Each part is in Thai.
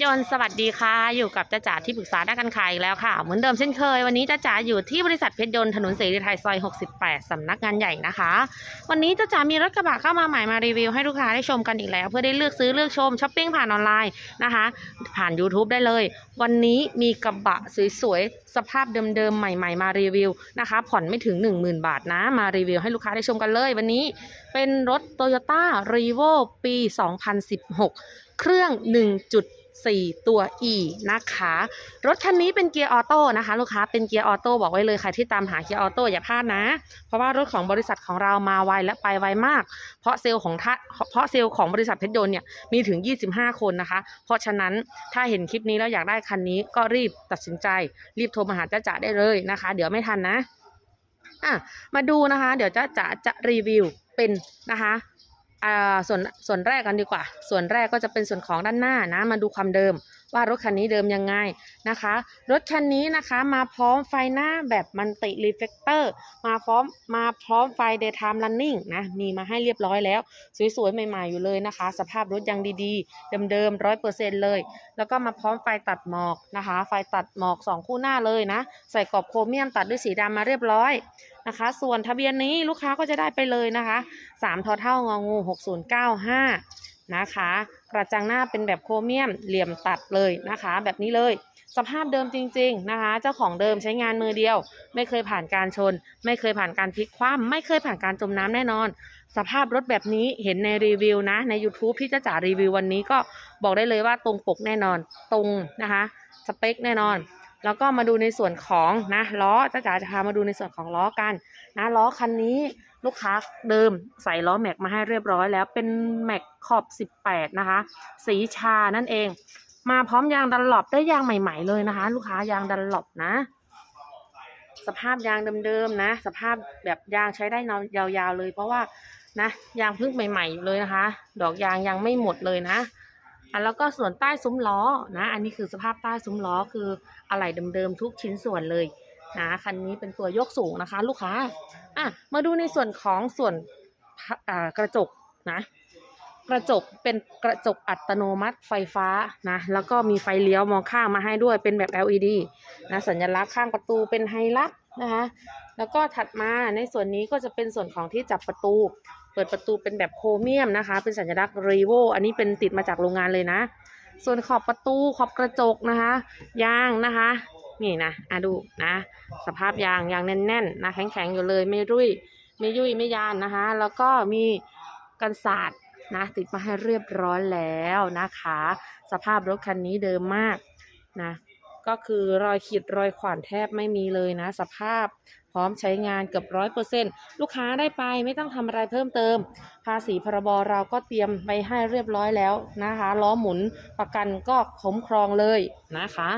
ชรยนต์สวัสดีค่ะ อยู่กับจ้าจ๋าที่ปรึกษาด้านการขายอีกแล้วค่ะ เหมือนเดิมเช่นเคย วันนี้จ้าจ๋าอยู่ที่บริษัทเพชรยนต์ถนนเสรีไทยซอย 68 สำนักงานใหญ่นะคะ วันนี้จ้าจ๋ามีรถกระบะเข้ามาใหม่มารีวิวให้ลูกค้าได้ชมกันอีกแล้ว เพื่อได้เลือกซื้อเลือกชมช้อปปิ้งผ่านออนไลน์นะคะ ผ่าน YouTube ได้เลย วันนี้มีกระบะสวยๆสภาพเดิมๆใหม่ ๆ มารีวิวนะคะ ผ่อนไม่ถึง 10,000 บาทนะ มารีวิวให้ลูกค้าได้ชมกันเลย วันนี้เป็นรถ Toyota r e v o ปี 2016 เครื่อง 4 ตัว E นะคะ รถคันนี้เป็นเกียร์ออโต้นะคะ ลูกค้าเป็นเกียร์ออโต้บอกไว้เลยใครที่ตามหาเกียร์ออโต้อย่าพลาดนะ เพราะว่ารถของบริษัทของเรามาไวและไปไวมาก เพราะเซลล์ของท่าเพราะเซลล์ของบริษัทเพชรยนต์เนี่ยมีถึง 25 คนนะคะ เพราะฉะนั้นถ้าเห็นคลิปนี้แล้วอยากได้คันนี้ก็รีบตัดสินใจ รีบโทรมาหาจ้าจ๋าได้เลยนะคะ เดี๋ยวไม่ทันนะอะมาดูนะคะ เดี๋ยวจ้าจ๋าจะรีวิวเป็นนะคะ อ่าส่วนส่วนแรกกันดีกว่า ส่วนแรกก็จะเป็นส่วนของด้านหน้านะ มาดูความเดิม ว่ารถคันนี้เดิมยังไงนะคะ รถคันนี้นะคะมาพร้อมไฟหน้าแบบมันติรีเฟกเตอร์มาพร้อมมาพร้อมไฟ daytime running นะมีมาให้เรียบร้อยแล้ว สวยๆ ใหม่ๆ อยู่เลยนะคะ สภาพรถยังดีๆ เดิมๆร้อยเปอร์เซ็นเลย แล้วก็มาพร้อมไฟตัดหมอกนะคะ ไฟตัดหมอก 2 คู่หน้าเลยนะ ใส่กรอบโครเมียมตัดด้วยสีดำมาเรียบร้อยนะคะ ส่วนทะเบียนนี้ลูกค้าก็จะได้ไปเลยนะคะ3ทอเท่างองู 6095 นะคะ กระจังหน้าเป็นแบบโครเมียมเหลี่ยมตัดเลยนะคะ แบบนี้เลย สภาพเดิมจริง ๆนะคะ เจ้าของเดิมใช้งานมือเดียว ไม่เคยผ่านการชน ไม่เคยผ่านการพลิกคว่ำไม่เคยผ่านการจมน้ำแน่นอน สภาพรถแบบนี้เห็นในรีวิวนะ ใน YouTube ที่จะจ่ารีวิววันนี้ก็บอกได้เลยว่าตรงปกแน่นอน ตรงนะคะสเปคแน่นอนแล้วก็มาดูในส่วนของนะล้อจ้าจ๋าจะพามาดูในส่วนของล้อกันนะล้อคันนี้ ลูกค้าเดิมใส่ล้อแม็กมาให้เรียบร้อยแล้วเป็นแม็กขอบ 18 นะคะ สีชานั่นเอง มาพร้อมยางดันหลบได้ยางใหม่ ๆ เลยนะคะ ลูกค้ายางดันหลบนะ สภาพยางเดิมๆนะ สภาพแบบยางใช้ได้ยาวๆเลย เพราะว่านะยางเพิ่งใหม่ๆอยู่เลยนะคะ ดอกยางยังไม่หมดเลยนะอะแล้วก็ส่วนใต้ซุ้มล้อนะ อันนี้คือสภาพใต้ซุ้มล้อคืออะไหล่เดิมๆทุกชิ้นส่วนเลยนะคันนี้เป็นตัวยกสูงนะคะ ลูกค้า อะมาดูในส่วนของส่วนกระจกนะ กระจกเป็นกระจกอัตโนมัติไฟฟ้านะ แล้วก็มีไฟเลี้ยวมองข้างมาให้ด้วยเป็นแบบ LED นะสัญลักษณ์ข้างประตูเป็นไฮลักษณ์นะคะแล้วก็ถัดมาในส่วนนี้ก็จะเป็นส่วนของที่จับประตู เปิดประตูเป็นแบบโครเมียมนะคะ เป็นสัญลักษณ์รีโวอันนี้เป็นติดมาจากโรงงานเลยนะ ส่วนขอบประตูขอบกระจกนะคะ ยางนะคะ นี่นะอะดูนะ สภาพยางยางแน่นๆนะแข็งๆอยู่เลยไม่รุ่ยไม่ยุ่ยไม่ยานนะคะ แล้วก็มีกันศาสตร์นะติดมาให้เรียบร้อยแล้วนะคะ สภาพรถคันนี้เดิมมากนะก็คือรอยขีดรอยข่วนแทบไม่มีเลยนะ สภาพพร้อมใช้งานเกือบร้อยเปอร์เซ็นลูกค้าได้ไปไม่ต้องทำอะไรเพิ่มเติม ภาษีพรบเราก็เตรียมไปให้เรียบร้อยแล้วนะคะ ล้อหมุนประกันก็คุ้มครองเลยนะคะ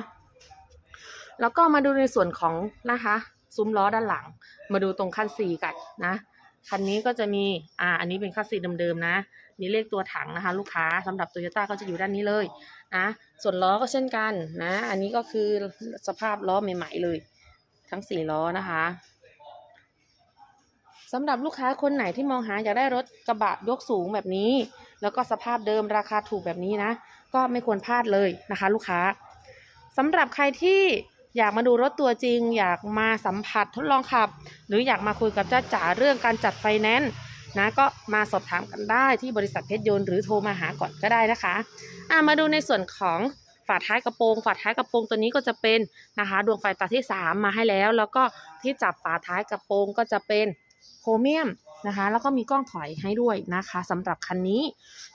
แล้วก็มาดูในส่วนของนะคะซุ้มล้อด้านหลัง มาดูตรงคันสี่กันนะคันนี้ก็จะมีอ่าอันนี้เป็นคันสี่เดิมๆนะมีเลขตัวถังนะคะ ลูกค้าสำหรับโตโยต้าก็จะอยู่ด้านนี้เลยนะส่วนล้อก็เช่นกันนะ อันนี้ก็คือสภาพล้อใหม่ ๆ เลย ทั้งสี่ล้อนะคะสำหรับลูกค้าคนไหนที่มองหาอยากได้รถกระบะยกสูงแบบนี้ แล้วก็สภาพเดิมราคาถูกแบบนี้นะ ก็ไม่ควรพลาดเลยนะคะ ลูกค้าสำหรับใครที่ อยากมาดูรถตัวจริง อยากมาสัมผัสทดลองขับ หรืออยากมาคุยกับเจ้าจ๋าเรื่องการจัดไฟแนนซ์นะก็มาสอบถามกันได้ที่บริษัทเพชรยนต์หรือโทรมาหาก่อนก็ได้นะคะอ่ามาดูในส่วนของฝาท้ายกระโปรงฝาท้ายกระโปรงตัวนี้ก็จะเป็นนะคะดวงไฟตาที่ 3 มาให้แล้ว แล้วก็ที่จับฝาท้ายกระโปรงก็จะเป็น โครเมียมนะคะ แล้วก็มีกล้องถอยให้ด้วยนะคะสำหรับคันนี้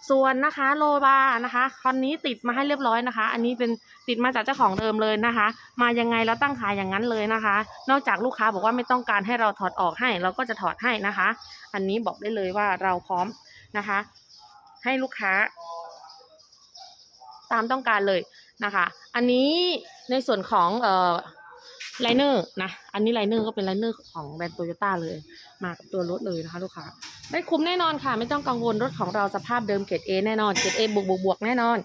ส่วนนะคะโลบานะคะคันนี้ติดมาให้เรียบร้อยนะคะ อันนี้เป็นติดมาจากเจ้าของเดิมเลยนะคะ มายังไงแล้วตั้งขายอย่างนั้นเลยนะคะ นอกจากลูกค้าบอกว่าไม่ต้องการให้เราถอดออกให้ เราก็จะถอดให้นะคะ อันนี้บอกได้เลยว่าเราพร้อมนะคะ ให้ลูกค้า ตามต้องการเลยนะคะ อันนี้ในส่วนของเอ่อ ไลเนอร์นะ อันนี้ไลเนอร์ก็เป็นไลเนอร์ของแบรนด์โตโยต้าเลย มากับตัวรถเลยนะคะลูกค้าได้คุ้มแน่นอนค่ะ ไม่ต้องกังวลรถของเราสภาพเดิมเกรดเอแน่นอน เกรดเอบวกบวกบวกแน่นอน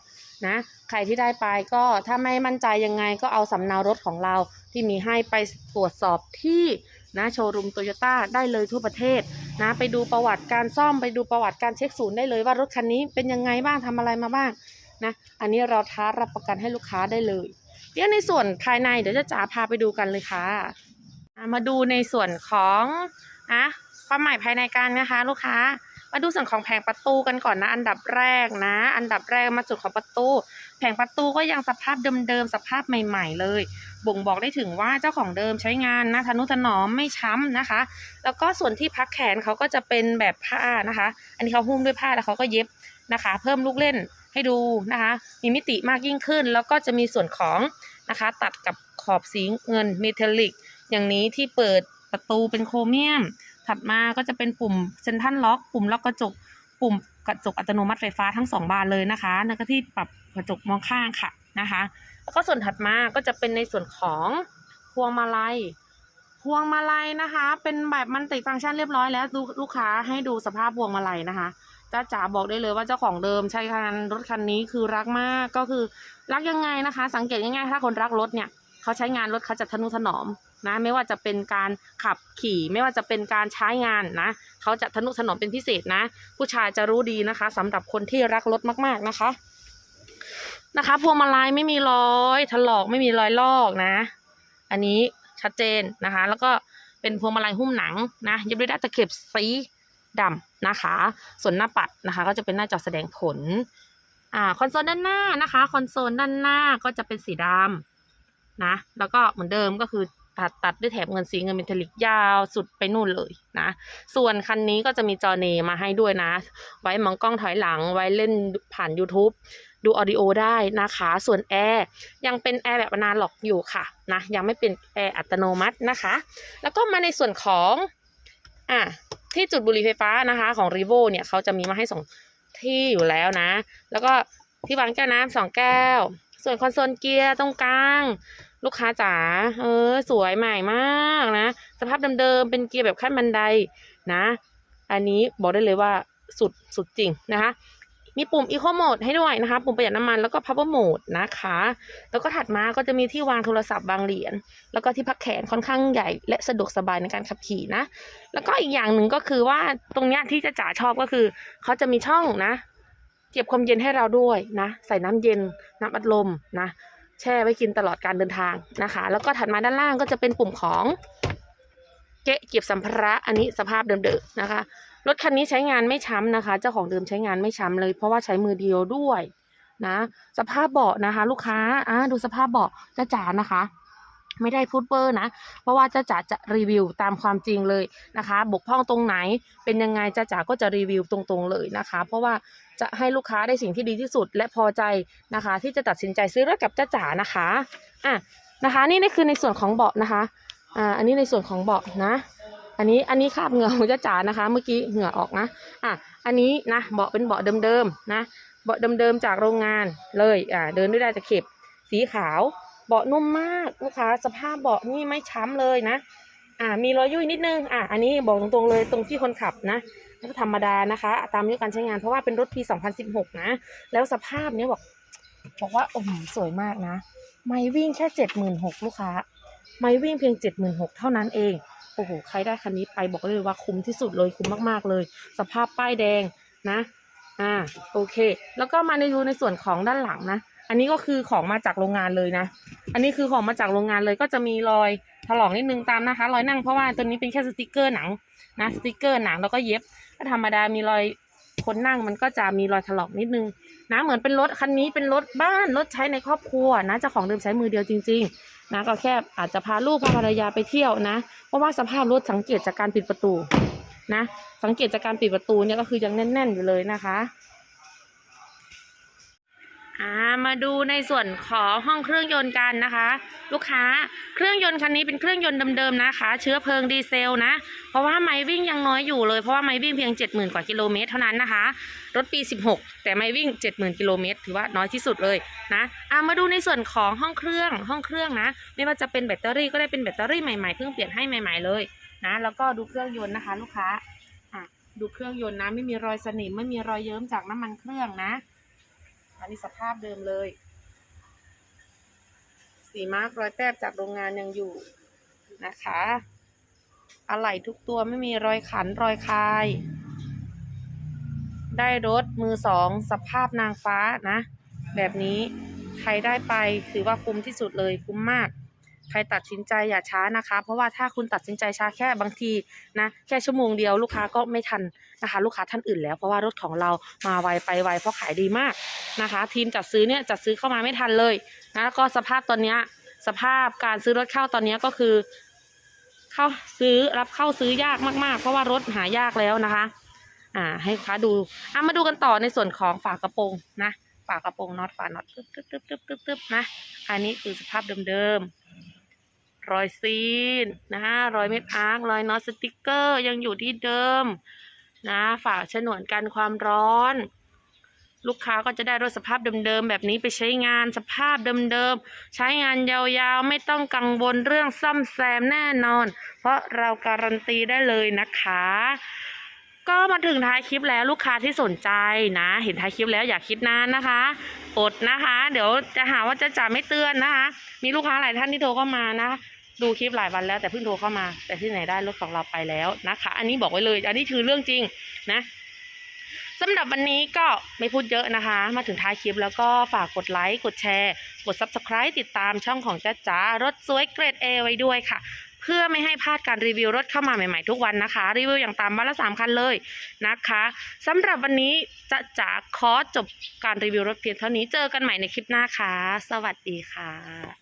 นะ ใครที่ได้ไปก็ถ้าไม่มั่นใจยังไงก็เอาสำเนารถของเราที่มีให้ไปตรวจสอบที่นะโชว์รูมโตโยต้าได้เลยทั่วประเทศนะไปดูประวัติการซ่อมไปดูประวัติการเช็คศูนย์ได้เลยว่ารถคันนี้เป็นยังไงบ้างทำอะไรมาบ้างนะอันนี้เราท้ารับประกันให้ลูกค้าได้เลย เดี๋ยวในส่วนภายในเดี๋ยวจะจ๋าพาไปดูกันเลยค่ะ มาดูในส่วนของนะความใหม่ภายในกันนะคะ ลูกค้า มาดูส่วนของแผงประตูกันก่อนนะ อันดับแรกนะ อันดับแรกมาจุดของประตู แผงประตูก็ยังสภาพเดิมๆสภาพใหม่ ๆ เลย บ่งบอกได้ถึงว่าเจ้าของเดิมใช้งานนะทนุถนอมไม่ช้ำนะคะ แล้วก็ส่วนที่พักแขนเขาก็จะเป็นแบบผ้านะคะ อันนี้เขาหุ้มด้วยผ้าแล้วเขาก็เย็บนะคะ เพิ่มลูกเล่น ให้ดูนะคะ มีมิติมากยิ่งขึ้น แล้วก็จะมีส่วนของนะคะ ตัดกับขอบสีเงินเมทัลลิก อย่างนี้ที่เปิดประตูเป็นโครเมียม ถัดมาก็จะเป็นปุ่มเซนทันล็อก ปุ่มล็อกกระจก ปุ่มกระจกอัตโนมัติไฟฟ้าทั้งสองบานเลยนะคะแล้วก็ที่ปรับกระจกมองข้างค่ะนะคะ แล้วก็ส่วนถัดมาก็จะเป็นในส่วนของพวงมาลัย พวงมาลัยนะคะ เป็นแบบมันติฟังก์ชันเรียบร้อยแล้วลูกค้าให้ดูสภาพพวงมาลัยนะคะ จ้าจ๋าบอกได้เลยว่าเจ้าของเดิมใช้คันรถคันนี้คือรักมากก็คือรักยังไงนะคะ สังเกตง่ายๆถ้าคนรักรถเนี่ยเขาใช้งานรถเขาจะทนุถนอมนะไม่ว่าจะเป็นการขับขี่ ไม่ว่าจะเป็นการใช้งานนะเขาจะทนุถนอมเป็นพิเศษนะ ผู้ชายจะรู้ดีนะคะสำหรับคนที่รักรถมากๆนะคะ นะคะพวงมาลัยไม่มีรอยถลอกไม่มีรอยลอกนะ อันนี้ชัดเจนนะคะ แล้วก็เป็นพวงมาลัยหุ้มหนังนะเย็บด้วยด้าตะเข็บสี ดำนะคะ ส่วนหน้าปัดนะคะ ก็จะเป็นหน้าจอแสดงผลอ่าคอนโซลด้านหน้านะคะคอนโซลด้านหน้าก็จะเป็นสีดำนะแล้วก็เหมือนเดิมก็คือตัดตัดด้วยแถบเงินสีเงินเมทัลลิกยาวสุดไปนู่นเลยนะ ส่วนคันนี้ก็จะมีจอเนมาให้ด้วยนะ ไว้มองกล้องถอยหลังไว้เล่นผ่าน YouTube ดูออดิโอได้นะคะ ส่วนแอร์ยังเป็นแอร์แบบอนาล็อกอยู่ค่ะนะ ยังไม่เป็นแอร์อัตโนมัตินะคะ แล้วก็มาในส่วนของอะ ที่จุดบุหรี่ไฟฟ้านะคะ ของรีโวเนี่ยเขาจะมีมาให้สองที่อยู่แล้วนะ แล้วก็ที่วางแก้วน้ำสองแก้ว ส่วนคอนโซลเกียร์ตรงกลาง ลูกค้าจ๋าเออ สวยใหม่มากนะ สภาพเดิมๆเป็นเกียร์แบบขั้นบันไดนะ อันนี้บอกได้เลยว่าสุดสุดจริงนะคะ มีปุ่ม Eco Mode ให้ด้วยนะคะ ปุ่มประหยัดน้ำมันแล้วก็ Power Mode นะคะ แล้วก็ถัดมาก็จะมีที่วางโทรศัพท์บางเหรียญแล้วก็ที่พักแขนค่อนข้างใหญ่ และสะดวกสบายในการขับขี่นะ แล้วก็อีกอย่างหนึ่งก็คือว่าตรงเนี้ยที่จะจ๋าชอบก็คือเขาจะมีช่องนะเก็บความเย็นให้เราด้วยนะ ใส่น้ำเย็นน้ำอัดลมนะ แช่ไว้กินตลอดการเดินทางนะคะ แล้วก็ถัดมาด้านล่างก็จะเป็นปุ่มของ เกะเก็บสัมภาระอันนี้สภาพเดิมๆนะคะ รถคันนี้ใช้งานไม่ช้ำนะคะ เจ้าของเดิมใช้งานไม่ช้ำเลย เพราะว่าใช้มือเดียวด้วยนะ สภาพเบาะนะคะ ลูกค้าอ่าดูสภาพเบาะจ้าจ๋านะคะ ไม่ได้พูดเปอร์นะ เพราะว่าจ้าจ๋าจะรีวิวตามความจริงเลยนะคะ บกพร่องตรงไหน เป็นยังไงจ้าจ๋าก็จะรีวิวตรงๆเลยนะคะ เพราะว่าจะให้ลูกค้าได้สิ่งที่ดีที่สุด และพอใจนะคะ ที่จะตัดสินใจซื้อรถกับจ้าจ๋านะคะอะนะคะ นี่นี่คือในส่วนของเบาะนะคะ อ่าอันนี้ในส่วนของเบาะนะ อันนี้อันนี้คาบเหงื่อของจ้าจ๋านะคะ เมื่อกี้เหงื่อออกนะอะอันนี้นะเบาะเป็นเบาะเดิมๆนะเบาะเดิมๆจากโรงงานเลยอ่าเดินด้วยได้ตะเข็บสีขาว เบาะนุ่มมากลูกค้าสภาพเบาะนี่ไม่ช้ำเลยนะอ่ามีรอยยุ่ยนิดนึงอะอันนี้บอกตรงๆเลยตรงที่คนขับนะก็ธรรมดานะคะ ตามอายุการใช้งานเพราะว่าเป็นรถปี 2016 นะ แล้วสภาพเนี้ยบอกบอกว่าโอ้โหสวยมากนะ ไม่วิ่งแค่ 76,000ลูกค้า ไม่วิ่งเพียง 76,000เท่านั้นเอง โอ้โห ใครได้คันนี้ไปบอกเลยว่าคุ้มที่สุดเลยคุ้มมากๆเลย สภาพป้ายแดงนะ อ่า โอเค แล้วก็มาในดูในส่วนของด้านหลังนะ อันนี้ก็คือของมาจากโรงงานเลยนะ อันนี้คือของมาจากโรงงานเลยก็จะมีรอยถลอกนิดนึงตามนะคะ รอยนั่งเพราะว่าตัวนี้เป็นแค่สติกเกอร์หนังนะ สติกเกอร์หนังแล้วก็เย็บธรรมดามีรอย คนนั่งมันก็จะมีรอยถลอกนิดนึงนะเหมือนเป็นรถคันนี้เป็นรถบ้านรถใช้ในครอบครัวนะเจ้าของเดิมใช้มือเดียวจริง ๆ นะก็แค่อาจจะพาลูกพาภรรยาไปเที่ยวนะ เพราะว่าสภาพรถสังเกตจากการปิดประตูนะ สังเกตจากการปิดประตูเนี่ยก็คือยังแน่น ๆ อยู่เลยนะคะ อ่ามาดูในส่วนของห้องเครื่องยนต์กันนะคะ ลูกค้าเครื่องยนต์คันนี้เป็นเครื่องยนต์เดิมๆนะคะ เชื้อเพลิงดีเซลนะ เพราะว่าไม้วิ่งยังน้อยอยู่เลยเพราะว่าไม้วิ่งเพียง 70,000 กว่ากิโลเมตรเท่านั้นนะคะ รถปี 16 แต่ไม้วิ่ง 70,000 กิโลเมตรถือว่าน้อยที่สุดเลยนะอ่ามาดูในส่วนของห้องเครื่องห้องเครื่องนะ ไม่ว่าจะเป็นแบตเตอรี่ก็ได้เป็นแบตเตอรี่ใหม่ๆเพิ่งเปลี่ยนให้ใหม่ๆเลยนะแล้วก็ดูเครื่องยนต์นะคะ ลูกค้าอะดูเครื่องยนต์นะไม่มีรอยสนิมไม่มีรอยเยิ้มจากน้ำมันเครื่องนะะนนี้สภาพเดิมเลย สีมาร์กรอยแต้มจากโรงงานยังอยู่นะคะอะไหล่ทุกตัวไม่มีรอยขันรอยคาย ได้รถมือสองสภาพนางฟ้านะ แบบนี้ใครได้ไปถือว่าคุ้มที่สุดเลยคุ้มมาก ใครตัดสินใจอย่าช้านะคะ เพราะว่าถ้าคุณตัดสินใจช้าแค่บางทีนะแค่ชั่วโมงเดียวลูกค้าก็ไม่ทันนะคะ ลูกค้าท่านอื่นแล้ว เพราะว่ารถของเรามาไวไปไวเพราะขายดีมากนะคะ ทีมจัดซื้อเนี่ยจัดซื้อเข้ามาไม่ทันเลยนะแล้วก็สภาพตอนนี้สภาพการซื้อรถเข้าตอนนี้ก็คือ เข้าซื้อรับเข้าซื้อยากมาก ๆ เพราะว่ารถหายากแล้วนะคะ อ่า ให้ลูกค้าดูอะมาดูกันต่อในส่วนของฝากระโปรงนะฝากระโปรงน็อตฝาน็อตตึ๊บตึ๊บตึ๊บตึ๊บตึ๊บตึ๊บนะอันนี้คือสภาพเดิมๆ รอยซีนนะฮะรอยเม็ดอาร์ครอยน็อตสติกเกอร์ยังอยู่ที่เดิมนะฝาฉนวนกันความร้อน ลูกค้าก็จะได้รถสภาพเดิมๆแบบนี้ไปใช้งานสภาพเดิมๆใช้งานยาวๆ ไม่ต้องกังวลเรื่องซ่อมแซมแน่นอน เพราะเราการันตีได้เลยนะคะก็มาถึงท้ายคลิปแล้วลูกค้าที่สนใจนะ เห็นท้ายคลิปแล้วอย่าคิดนานนะคะอดนะคะ เดี๋ยวจะหาว่าจะจ่าไม่เตือนนะคะ มีลูกค้าหลายท่านที่โทรเข้ามานะ ดูคลิปหลายวันแล้วแต่เพิ่งโทรเข้ามา แต่ที่ไหนได้รถของเราไปแล้วนะคะ อันนี้บอกไว้เลยอันนี้คือเรื่องจริงนะสำหรับวันนี้ก็ไม่พูดเยอะนะคะ มาถึงท้ายคลิปแล้วก็ฝากกดไลค์ กดแชร์ กด Subscribe ติดตามช่องของจ้าจ๋ารถสวยเกรด A ไว้ด้วยค่ะ เพื่อไม่ให้พลาดการรีวิวรถเข้ามาใหม่ๆทุกวันนะคะ รีวิวอย่างตามวันละสามคันเลยนะคะสำหรับวันนี้จะจ๋าขอจบการรีวิวรถเพียงเท่านี้เจอกันใหม่ในคลิปหน้าค่ะ สวัสดีค่ะ